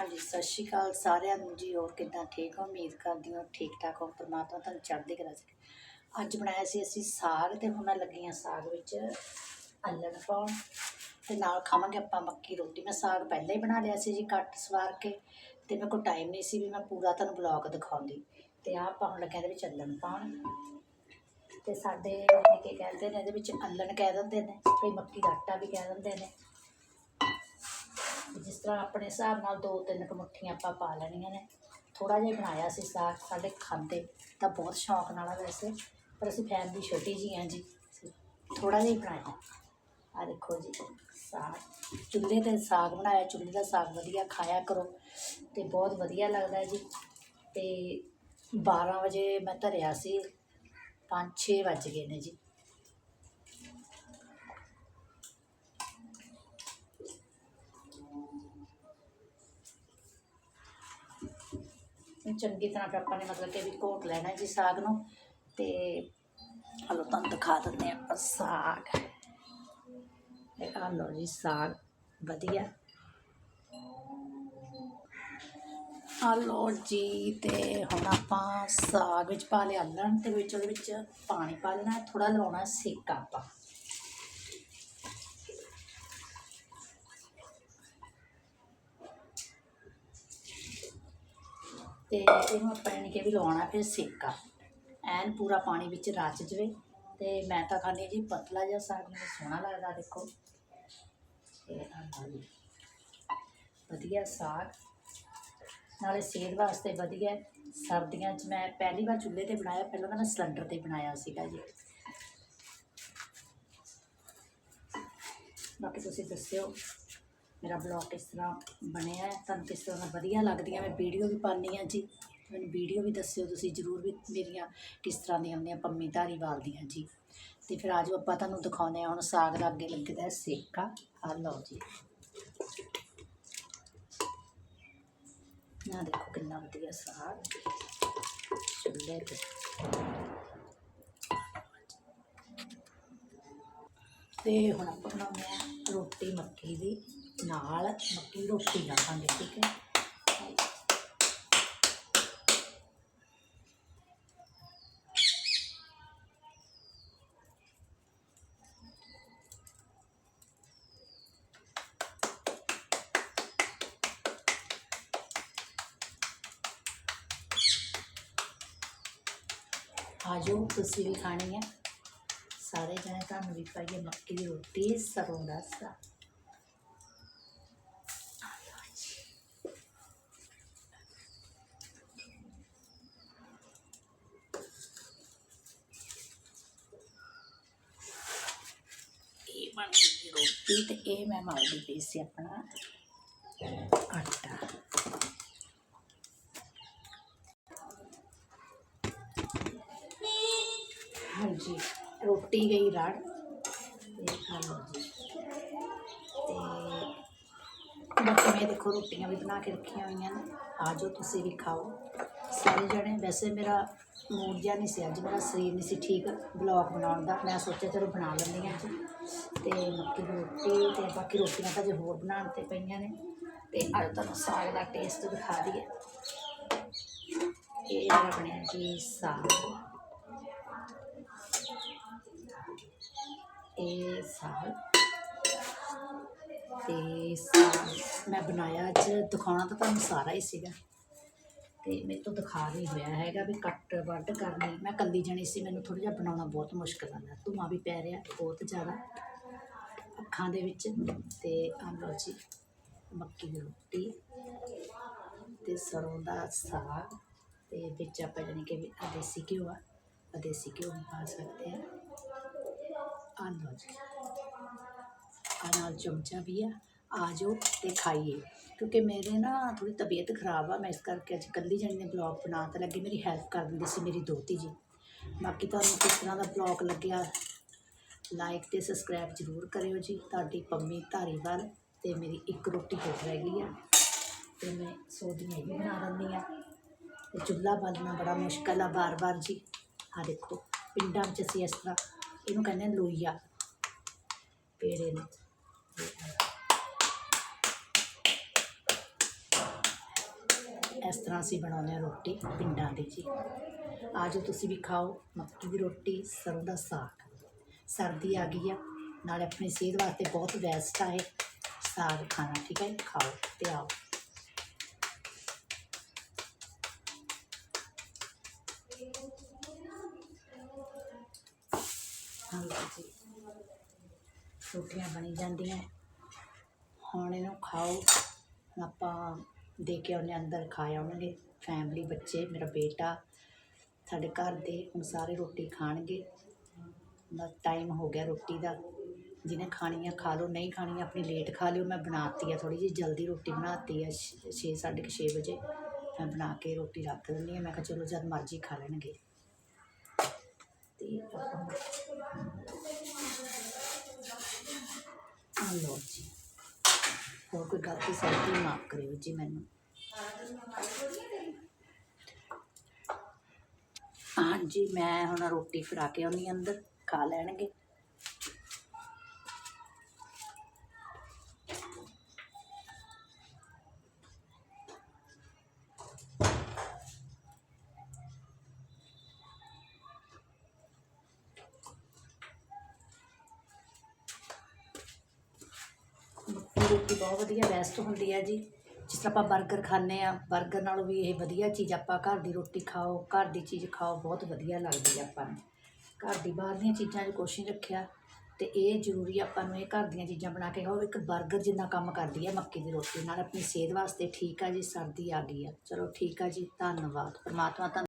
ਹਾਂਜੀ, ਸਤਿ ਸ਼੍ਰੀ ਅਕਾਲ ਸਾਰਿਆਂ ਨੂੰ ਜੀ, ਹੋਰ ਕਿੱਦਾਂ ਠੀਕ ਹੋ? ਉਮੀਦ ਕਰਦੀ ਹਾਂ ਠੀਕ ਠਾਕ ਹੋ, ਪਰਮਾਤਮਾ ਤੁਹਾਨੂੰ ਚੜ੍ਹਦੀ ਕਲਾ ਚ ਅੱਜ ਬਣਾਇਆ ਸੀ ਅਸੀਂ ਸਾਗ ਤੇ ਹੁਣ ਮੈਂ ਲੱਗੀ ਸਾਗ ਵਿੱਚ ਅੱਲਣ ਪਾਉਣ ਤੇ ਨਾਲ ਖਾਵਾਂਗੇ ਆਪਾਂ ਮੱਕੀ ਰੋਟੀ। ਮੈਂ ਸਾਗ ਪਹਿਲਾਂ ਹੀ ਬਣਾ ਲਿਆ ਸੀ ਜੀ ਕੱਟ ਸਵਾਰ ਕੇ ਤੇ ਮੇਰੇ ਕੋਲ ਟਾਈਮ ਨਹੀਂ ਸੀ ਵੀ ਮੈਂ ਪੂਰਾ ਤੁਹਾਨੂੰ ਬਲੌਗ ਦਿਖਾਉਂਦੀ। ਤੇ ਆਹ ਆਪਾਂ ਹੁਣ ਲੱਗਿਆ ਇਹਦੇ ਵਿੱਚ ਅੱਲਣ ਪਾਉਣ ਤੇ ਸਾਡੇ ਜਾਣੀ ਕਹਿੰਦੇ ਨੇ, ਇਹਦੇ ਵਿੱਚ ਅੱਲਣ ਕਹਿ ਦਿੰਦੇ ਨੇ, ਕਈ ਮੱਕੀ ਦਾ ਆਟਾ ਵੀ ਕਹਿ ਦਿੰਦੇ ਨੇ। ਜਿਸ ਤਰ੍ਹਾਂ ਆਪਣੇ ਹਿਸਾਬ ਨਾਲ ਦੋ ਤਿੰਨ ਕੁ ਮੁੱਠੀਆਂ ਆਪਾਂ ਪਾ ਲੈਣੀਆਂ ਨੇ। ਥੋੜਾ ਜਿਹਾ ਬਣਾਇਆ ਸੀ ਸਾਗ, ਸਾਡੇ ਖਾਂਦੇ ਤਾਂ ਬਹੁਤ ਸ਼ੌਂਕ ਨਾਲ ਆ ਵੈਸੇ। ਪਰ ਅਸੀਂ ਫੈਮਿਲੀ ਛੋਟੀ ਜੀ ਹਾਂ ਜੀ ਥੋੜਾ ਜਿਹਾ ਹੀ ਬਣਾਇਆ। ਆ ਦੇਖੋ ਜੀ, ਸਾਗ। ਚੁੱਲ੍ਹੇ ਤੇ ਸਾਗ ਬਣਾਇਆ, ਚੁੱਲ੍ਹੇ ਦਾ ਸਾਗ ਵਧੀਆ ਖਾਇਆ ਕਰੋ ਤੇ ਬਹੁਤ ਵਧੀਆ ਲੱਗਦਾ ਜੀ। ਤੇ 12 ਵਜੇ ਮੈਂ ਧਰਿਆ ਸੀ 5-6 ਵੱਜ ਗਏ ਨੇ ਜੀ। ਚੰਗੀ ਤਰ੍ਹਾਂ ਫਿਰ ਆਪਾਂ ਨੇ ਮਤਲਬ ਕਿ ਵੀ ਘੋਟ ਲੈਣਾ ਜੀ ਸਾਗ ਨੂੰ ਤੇ ਹਲੋ ਤੁਹਾਨੂੰ ਦਿਖਾ ਦਿੰਦੇ ਆਪਾਂ ਸਾਗ। ਇਹ ਆ ਲਓ ਜੀ ਸਾਗ, ਵਧੀਆ। ਆ ਲਓ ਜੀ ਤੇ ਹੁਣ ਆਪਾਂ ਸਾਗ ਵਿੱਚ ਪਾ ਲਿਆ ਅੱਲਣ ਤੇ ਵਿੱਚ, ਉਹਦੇ ਵਿੱਚ ਪਾਣੀ ਪਾ ਲੈਣਾ ਥੋੜਾ ਲਾਉਣਾ ਸੇਕਾ ਆਪਾਂ। ਤੇ ਇਹਨੂੰ ਆਪਾਂ ਯਾਨੀ ਕਿ ਵੀ ਲਾਉਣਾ ਫਿਰ ਸੇਕਾ। ਐਨ ਪੂਰਾ ਪਾਣੀ ਵਿੱਚ ਰਚ ਜਵੇ ਤੇ ਮੈਂ ਤਾਂ ਖਾਂਦੀ ਜੀ ਪਤਲਾ ਜਿਹਾ ਸਾਗ, ਮੈਨੂੰ ਸੋਹਣਾ ਲੱਗਦਾ ਦੇਖੋ। ਤੇ ਆਹ ਜੀ। ਵਧੀਆ ਸਾਗ। ਨਾਲੇ ਸਿਹਤ ਵਾਸਤੇ ਵਧੀਆ। ਸਰਦੀਆਂ 'ਚ ਮੈਂ ਪਹਿਲੀ ਵਾਰ ਚੁੱਲ੍ਹੇ ਤੇ ਬਣਾਇਆ, ਪਹਿਲਾਂ ਤਾਂ ਮੈਂ ਸਿਲੰਡਰ ਤੇ ਬਣਾਇਆ ਸੀਗਾ ਜੀ। ਬਾਕੀ ਤੁਸੀਂ ਦੱਸਿਓ। ਮੇਰਾ ਬਲੌਗ ਕਿਸ ਤਰ੍ਹਾਂ ਬਣਿਆ ਹੈ, ਤੁਹਾਨੂੰ ਕਿਸ ਤਰ੍ਹਾਂ ਵਧੀਆ ਲੱਗਦੀਆਂ, ਮੈਂ ਵੀਡੀਓ ਵੀ ਪਾਉਂਦੀ ਹਾਂ ਜੀ। ਮੈਨੂੰ ਵੀਡੀਓ ਵੀ ਦੱਸਿਓ ਤੁਸੀਂ ਜ਼ਰੂਰ ਵੀ ਮੇਰੀਆਂ ਕਿਸ ਤਰ੍ਹਾਂ ਦੀਆਂ ਹੁੰਦੀਆਂ ਪੰਮੀ ਧਾਰੀਵਾਲ ਦੀਆਂ ਜੀ। ਤੇ ਫਿਰ ਆਜੋ ਆਪਾਂ ਤੁਹਾਨੂੰ ਦਿਖਾਉਂਦੇ ਹਾਂ ਹੁਣ ਸਾਗ ਦਾ ਅੱਗੇ ਲੱਗਦਾ ਹੈ ਸੇਕਾ। ਆ ਲਓ ਜੀ। ਨਾ ਦੇਖੋ ਕਿੰਨਾ ਵਧੀਆ ਸਾਗ। ਚੁੱਲ੍ਹੇ ਤੇ। ਤੇ ਹੁਣ ਆਪਾਂ ਬਣਾਉਂਦੇ ਆ ਰੋਟੀ ਮੱਕੀ ਦੀ। ਨਾਲ ਮੱਕੀ ਦੀ ਰੋਟੀ ਲਾਵਾਂਗੇ ਠੀਕ ਹੈ ਆਜੋ ਤੁਸੀਂ ਵੀ ਖਾਣੀ ਹੈ ਸਾਰੇ ਜਣੇ ਤੁਹਾਨੂੰ ਵੀ ਪਾਈਏ ਮੱਕੀ ਦੀ ਰੋਟੀ ਸਰੋਂ ਦਾ ਸਾਗ ਇਹ ਬਣ ਗਈ ਰੋਟੀ ਤੇ ਇਹ ਮੈਂ ਮਾਰਦੀ ਪਈ ਸੀ ਆਪਣਾ ਆਟਾ। ਹਾਂਜੀ, ਰੋਟੀ ਗਈ ਰੜ। ਤੇ ਆ ਲਓ ਜੀ ਤੇ ਬਾਕੀ ਮੈਂ ਦੇਖੋ ਰੋਟੀਆਂ ਵੀ ਬਣਾ ਕੇ ਰੱਖੀਆਂ ਹੋਈਆਂ ਨੇ। ਆ ਜਾਓ, ਤੁਸੀਂ ਵੀ ਖਾਓ। ਸਾਰੇ ਜਣੇ, ਵੈਸੇ ਮੇਰਾ ਮੂਡ ਜਿਹਾ ਨਹੀਂ ਸੀ ਅੱਜ, ਮੇਰਾ ਸਰੀਰ ਨਹੀਂ ਸੀ ਠੀਕ ਬਲੌਗ ਬਣਾਉਣ ਦਾ। ਮੈਂ ਸੋਚਿਆ ਚਲੋ ਬਣਾ ਲੈਂਦੀ ਹਾਂ ਅੱਜ। ਤੇ ਮੱਕੀ ਦੀ ਰੋਟੀ ਤੇ ਬਾਕੀ ਰੋਟੀਆਂ ਤਾਂ ਜੇ ਹੋਰ ਬਣਾਉਣ ਤੇ ਪਈਆਂ ਨੇ। ਤੇ ਅੱਜ ਤੁਹਾਨੂੰ ਸਾਗ ਦਾ ਟੇਸਟ ਦਿਖਾ ਦਈਏ। ਇਹ ਮੇਰਾ ਬਣਿਆ ਜੀ ਸਾਗ। ਇਹ ਸਾਗ। ਤੇ ਸਾਗ ਮੈਂ ਬਣਾਇਆ ਅੱਜ, ਦਿਖਾਉਣਾ ਤਾਂ ਤੁਹਾਨੂੰ ਸਾਰਾ ਹੀ ਸੀਗਾ। ਤੇ ਮੇਰੇ ਤੋਂ ਦਿਖਾ ਨਹੀਂ ਹੋਇਆ ਹੈਗਾ ਵੀ ਕੱਟ ਵੱਢ ਕਰਨੀ। ਮੈਂ ਕੱਲੀ ਜਣੀ ਸੀ, ਮੈਨੂੰ ਥੋੜਾ ਜਿਹਾ ਬਣਾਉਣਾ ਬਹੁਤ ਮੁਸ਼ਕਲ ਆਉਂਦਾ ਧੂੰਆਂ ਵੀ ਪੈ ਰਿਹਾ, ਬਹੁਤ ਜ਼ਿਆਦਾ। ਅੱਖਾਂ ਦੇ ਵਿੱਚ ਤੇ ਆਹ ਲਓ ਜੀ, ਮੱਕੀ ਦੀ ਰੋਟੀ ਤੇ ਸਰੋਂ ਦਾ ਸਾਗ ਤੇ ਵਿੱਚ ਆਪਾਂ ਜਾਣੀ ਕਿ ਵੀ ਆਹ ਦੇਸੀ ਘਿਓ ਆ ਦੇਸੀ ਘਿਓ ਵੀ ਪਾ ਸਕਦੇ ਆ। ਆ ਲਓ ਜੀ ਆ ਨਾਲ ਚਮਚਾ ਵੀ ਆ। ਆ ਜਾਓ ਅਤੇ ਖਾਈਏ। ਕਿਉਂਕਿ ਮੇਰੇ ਨਾ ਥੋੜ੍ਹੀ ਤਬੀਅਤ ਖਰਾਬ ਆ, ਮੈਂ ਇਸ ਕਰਕੇ ਅੱਜ ਇਕੱਲੀ ਜਣੀ ਨੇ ਬਲੌਗ ਬਣਾ ਤਾਂ ਲੱਗੀ, ਮੇਰੀ ਹੈਲਪ ਕਰ ਦਿੰਦੇ ਸੀ ਮੇਰੀ ਦੋਤੀ ਜੀ। ਬਾਕੀ ਤੁਹਾਨੂੰ ਕਿਸ ਤਰ੍ਹਾਂ ਦਾ ਬਲੌਗ ਲੱਗਿਆ ਲਾਈਕ ਤੇ ਸਬਸਕ੍ਰਾਈਬ ਜ਼ਰੂਰ ਕਰਿਓ ਜੀ। ਤੁਹਾਡੀ ਪੰਮੀ ਧਾਰੀਵਾਲ ਤੇ ਮੇਰੀ ਇੱਕ ਰੋਟੀ ਹੋਰ ਰਹਿ ਗਈ ਆ, ਤੇ ਮੈਂ ਸੋਧੀਆਂ ਇਹ ਵੀ ਬਣਾ ਦਿੰਦੀ ਆ। ਤੇ ਚੁੱਲ੍ਹਾ ਬਾਲਣਾ ਬੜਾ ਮੁਸ਼ਕਲ ਆ ਬਾਰ-ਬਾਰ ਜੀ। ਆ ਦੇਖੋ, ਪਿੰਡਾਂ 'ਚ ਅਸੀਂ ਇਸ ਤਰ੍ਹਾਂ, ਇਹਨੂੰ ਕਹਿੰਦੇ ਆ ਲੋਈਆ ਪੇੜੇ ਨੂੰ। ਇਸ ਤਰ੍ਹਾਂ ਅਸੀਂ ਬਣਾਉਂਦੇ ਹਾਂ ਰੋਟੀ ਪਿੰਡਾਂ ਦੀ ਜੀ। ਆਜੋ ਤੁਸੀਂ ਵੀ ਖਾਓ ਮੱਕੀ ਦੀ ਰੋਟੀ, ਸਰੋਂ ਦਾ ਸਾਗ। ਸਰਦੀ ਆ ਗਈ ਆ, ਨਾਲੇ ਆਪਣੀ ਸਿਹਤ ਵਾਸਤੇ ਬਹੁਤ ਬੈਸਟ ਆ ਇਹ। ਸਾਗ ਖਾਣਾ, ਠੀਕ ਹੈ ਖਾਓ ਤੇ ਆਓ। ਹਾਂਜੀ ਰੋਟੀਆਂ ਬਣੀ ਜਾਂਦੀਆਂ। ਹੁਣ ਇਹਨੂੰ ਖਾਓ। ਆਪਾਂ ਦੇ ਕੇ ਆਉਂਦੇ ਹਾਂ ਅੰਦਰ ਖਾ ਆਉਣਗੇ। ਫੈਮਿਲੀ ਬੱਚੇ, ਮੇਰਾ ਬੇਟਾ, ਸਾਡੇ ਘਰ ਦੇ ਹੁਣ ਸਾਰੇ ਰੋਟੀ ਖਾਣਗੇ। ਬਸ ਟਾਈਮ ਹੋ ਗਿਆ ਰੋਟੀ ਦਾ। ਜਿਹਨੇ ਖਾਣੀ ਆ ਖਾ ਲਓ, ਨਹੀਂ ਖਾਣੀ ਆਪਣੀ ਲੇਟ ਖਾ ਲਿਓ। ਮੈਂ ਬਣਾਤੀ ਆ ਥੋੜੀ ਜਿਹੀ, ਜਲਦੀ ਰੋਟੀ ਬਣਾਤੀ ਆ 6 ਸਾਢੇ ਛੇ ਵਜੇ। ਮੈਂ ਬਣਾ ਕੇ ਰੋਟੀ ਰੱਖ ਦਿੰਦੀ ਆ ਮੈਂ ਕਿਹਾ ਚਲੋ ਜਦ ਮਰਜ਼ੀ ਖਾ ਲੈਣਗੇ। ਤੇ ਆ ਲਓ ਜੀ। ਹੋਰ ਕੋਈ ਗਲਤੀ ਸਲਤੀ ਮਾਫ ਕਰਿਓ ਜੀ ਮੈਨੂੰ। ਹਾਂਜੀ, ਮੈਂ ਹੁਣ ਰੋਟੀ ਫੜਾ ਕੇ ਆਉਣੀ ਆ ਅੰਦਰ, ਖਾ ਲੈਣਗੇ। ਰੋਟੀ ਬਹੁਤ ਵਧੀਆ ਬੈਸਟ ਹੁੰਦੀ ਹੈ ਜੀ। ਜਿਸ ਤਰ੍ਹਾਂ ਆਪਾਂ 버ਗਰ ਖਾਂਦੇ ਆ 버ਗਰ ਨਾਲੋਂ ਵੀ ਇਹ ਵਧੀਆ ਚੀਜ਼ ਆਪਾਂ ਘਰ ਦੀ ਰੋਟੀ ਖਾਓ, ਘਰ ਦੀ ਚੀਜ਼ ਖਾਓ, ਬਹੁਤ ਵਧੀਆ ਲੱਗਦੀ ਹੈ ਆਪਾਂ ਨੂੰ। ਘਰ ਦੀ ਬਾਹਰ ਦੀਆਂ ਚੀਜ਼ਾਂ 'ਚ ਕੋਸ਼ਿਸ਼ ਨਹੀਂ ਰੱਖਿਆ, ਤੇ ਇਹ ਜ਼ਰੂਰੀ ਆਪਾਂ ਨੂੰ ਇਹ ਘਰ ਦੀਆਂ ਚੀਜ਼ਾਂ ਬਣਾ ਕੇ ਖਾਓ। ਇੱਕ 버ਗਰ ਜਿੰਨਾ ਕੰਮ ਕਰਦੀ ਹੈ ਮੱਕੀ ਦੀ ਰੋਟੀ ਨਾਲ, ਆਪਣੀ ਸਿਹਤ ਵਾਸਤੇ ਠੀਕ ਆ ਜੀ, ਸਰਦੀ ਆ ਗਈ ਆ। ਚਲੋ ਠੀਕ ਆ ਜੀ, ਧੰਨਵਾਦ। ਪਰਮਾਤਮਾ ਤੁਹਾਨੂੰ